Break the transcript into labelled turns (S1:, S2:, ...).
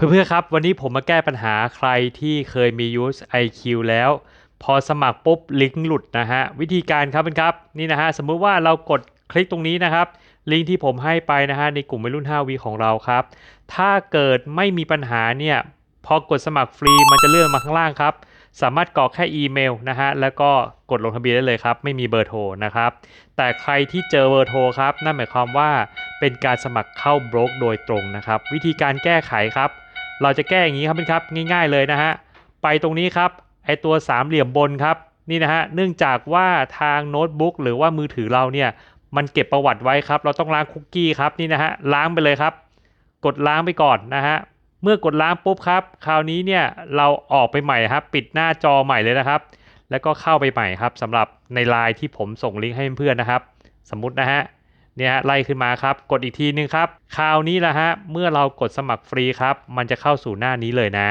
S1: เพื่อนๆครับ วันนี้ผมมาแก้ปัญหาใครที่เคยมี use IQ แล้ว พอสมัครปุ๊บลิงก์หลุดนะฮะ วิธีการครับเป็นครับ นี่นะฮะ สมมุติว่าเรากดคลิกตรงนี้นะครับ ลิงก์ที่ผมให้ไปนะฮะ ในกลุ่มวัยรุ่น 5วีของเราครับ ถ้าเกิดไม่มีปัญหาเนี่ย พอกดสมัครฟรีมันจะเลื่อนมาข้างล่างครับ สามารถกรอกแค่อีเมลนะฮะ แล้วก็กดลงทะเบียนได้เลยครับ ไม่มีเบอร์โทรนะครับ แต่ใครที่เจอเบอร์โทรครับ นั่นหมายความว่าเป็นการสมัครเข้าบล็อกโดยตรงนะครับ วิธีการแก้ไขครับ เราจะแก้อย่างนี้ครับเป็นครับง่าย ๆเลยนะฮะไปตรงนี้ครับไอตัวสามเหลี่ยมบนครับนี่นะฮะเนื่องจากว่าทางโน้ตบุ๊กหรือว่ามือถือเราเนี่ยมันเก็บประวัติไว้ครับ เราต้องล้างคุกกี้ครับนี่นะฮะล้างไปเลยครับ กดล้างไปก่อนนะฮะเมื่อกดล้างปุ๊บครับ คราวนี้เนี่ยเราออกไปใหม่ครับ ปิดหน้าจอใหม่เลยนะครับ แล้วก็เข้าไปใหม่ครับสำหรับในไลน์ที่ผมส่งลิงก์ให้เพื่อนนะครับ สมมุตินะฮะ เนี่ยฮะไล่ขึ้นมาครับ กดอีกทีนึงครับ คราวนี้ละฮะ เมื่อเรากดสมัครฟรีครับ มันจะเข้าสู่หน้านี้เลยนะ